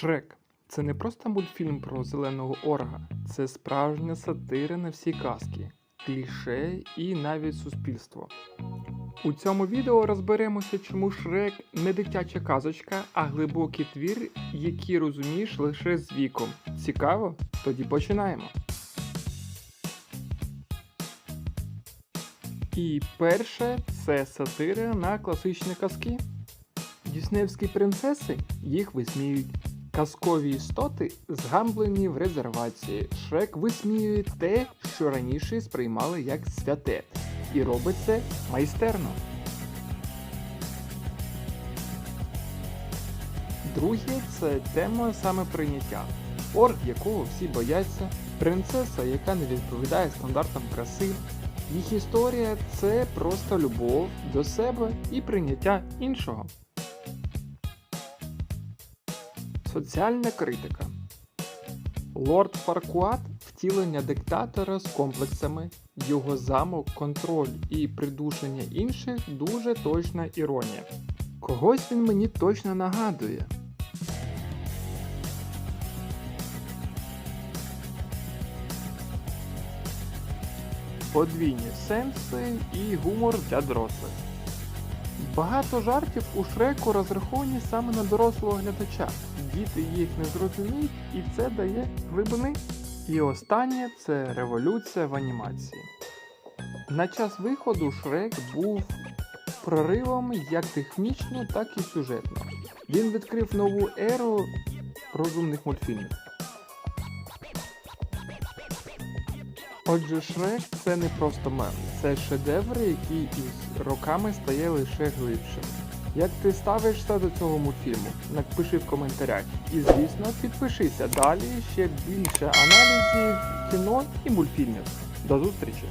Шрек це не просто мультфільм про зеленого орга, це справжня сатира на всі казки, кліше і навіть суспільство. У цьому відео розберемося, чому Шрек не дитяча казочка, а глибокий твір, який розумієш лише з віком. Цікаво? Тоді починаємо. І перше це сатира на класичні казки. Діснеївські принцеси їх висміюють. Казкові істоти згамблені в резервації. Шрек висміює те, що раніше сприймали як святе, і робить це майстерно. Друге це тема самоприйняття. Орк, якого всі бояться, принцеса, яка не відповідає стандартам краси. Їх історія це просто любов до себе і прийняття іншого. Соціальна критика. Лорд Фаркуат втілення диктатора з комплексами, його замок, контроль і придушення інших дуже точна іронія. Когось він мені точно нагадує. Подвійні сенси і гумор для дорослих. Багато жартів у Шреку розраховані саме на дорослого глядача. Діти їх не зрозуміють, і це дає глибини. І останнє це революція в анімації. На час виходу Шрек був проривом як технічно, так і сюжетно. Він відкрив нову еру розумних мультфільмів. Отже, Шрек це не просто мем, це шедевр, який із роками стає лише глибшим. Як ти ставишся до цього мультфільму? Напиши в коментарях. І звісно, підпишися далі ще більше аналізів кіно і мультфільмів. До зустрічі!